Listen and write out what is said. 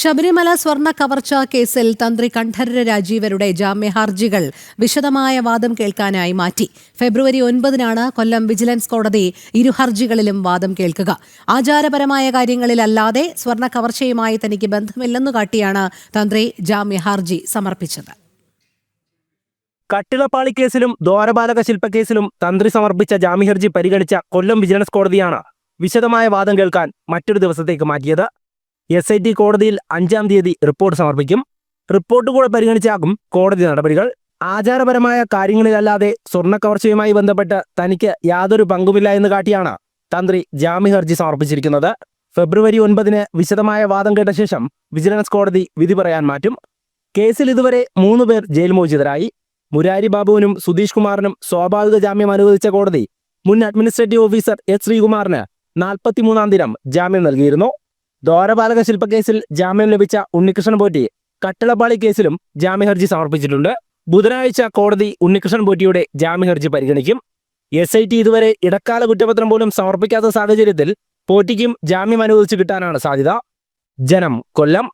ശബരിമല സ്വർണ കവർച്ച കേസിൽ തന്ത്രി കണ്ഠരര രാജീവരുടെ ജാമ്യഹർജികൾ വിശദമായ വാദം കേൾക്കാനായി മാറ്റി. ഫെബ്രുവരി ഒൻപതിനാണ് കൊല്ലം വിജിലൻസ് കോടതി ഇരു ഹർജികളിലും വാദം കേൾക്കുക. ആചാരപരമായ കാര്യങ്ങളിലല്ലാതെ സ്വർണ കവർച്ചയുമായി തനിക്ക് ബന്ധമില്ലെന്നു കാട്ടിയാണ് തന്ത്രി ജാമ്യഹർജി സമർപ്പിച്ചത്. കട്ടിളപ്പാളി കേസിലും ദ്വാരപാലക ശില്പക്കേസിലും തന്ത്രി സമർപ്പിച്ച ജാമ്യഹർജി പരിഗണിച്ച കൊല്ലം വിജിലൻസ് കോടതിയാണ് വിശദമായ വാദം കേൾക്കാൻ മറ്റൊരു ദിവസത്തേക്ക് മാറ്റിയത്. എസ് ഐ ടി കോടതിയിൽ അഞ്ചാം തീയതി റിപ്പോർട്ട് സമർപ്പിക്കും. റിപ്പോർട്ട് കൂടെ പരിഗണിച്ചാകും കോടതി നടപടികൾ. ആചാരപരമായ കാര്യങ്ങളിലല്ലാതെ സ്വർണക്കവർച്ചയുമായി ബന്ധപ്പെട്ട് തനിക്ക് യാതൊരു പങ്കുമില്ല എന്ന് കാട്ടിയാണ് തന്ത്രി ജാമ്യഹർജി സമർപ്പിച്ചിരിക്കുന്നത്. ഫെബ്രുവരി ഒൻപതിന് വിശദമായ വാദം കേട്ട ശേഷം വിജിലൻസ് കോടതി വിധി പറയാൻ മാറ്റും. കേസിൽ ഇതുവരെ മൂന്ന് പേർ ജയിൽ മോചിതരായി. മുരാരി ബാബുവിനും സുധീഷ് കുമാറിനും സ്വാഭാവിക ജാമ്യം അനുവദിച്ച കോടതി മുൻ അഡ്മിനിസ്ട്രേറ്റീവ് ഓഫീസർ എസ് ശ്രീകുമാറിന് നാൽപ്പത്തിമൂന്നാം ദിനം ജാമ്യം നൽകിയിരുന്നു. ദ്വാരപാലക ശില്പക്കേസിൽ ജാമ്യം ലഭിച്ച ഉണ്ണികൃഷ്ണൻ പോറ്റി കട്ടളപ്പാളി കേസിലും ജാമ്യഹർജി സമർപ്പിച്ചിട്ടുണ്ട്. ബുധനാഴ്ച കോടതി ഉണ്ണികൃഷ്ണൻ പോറ്റിയുടെ ജാമ്യഹർജി പരിഗണിക്കും. എസ് ഐ ടി ഇതുവരെ ഇടക്കാല കുറ്റപത്രം പോലും സമർപ്പിക്കാത്ത സാഹചര്യത്തിൽ പോറ്റിക്കും ജാമ്യം അനുവദിച്ചു കിട്ടാനാണ് സാധ്യത. ജനം കൊല്ലം.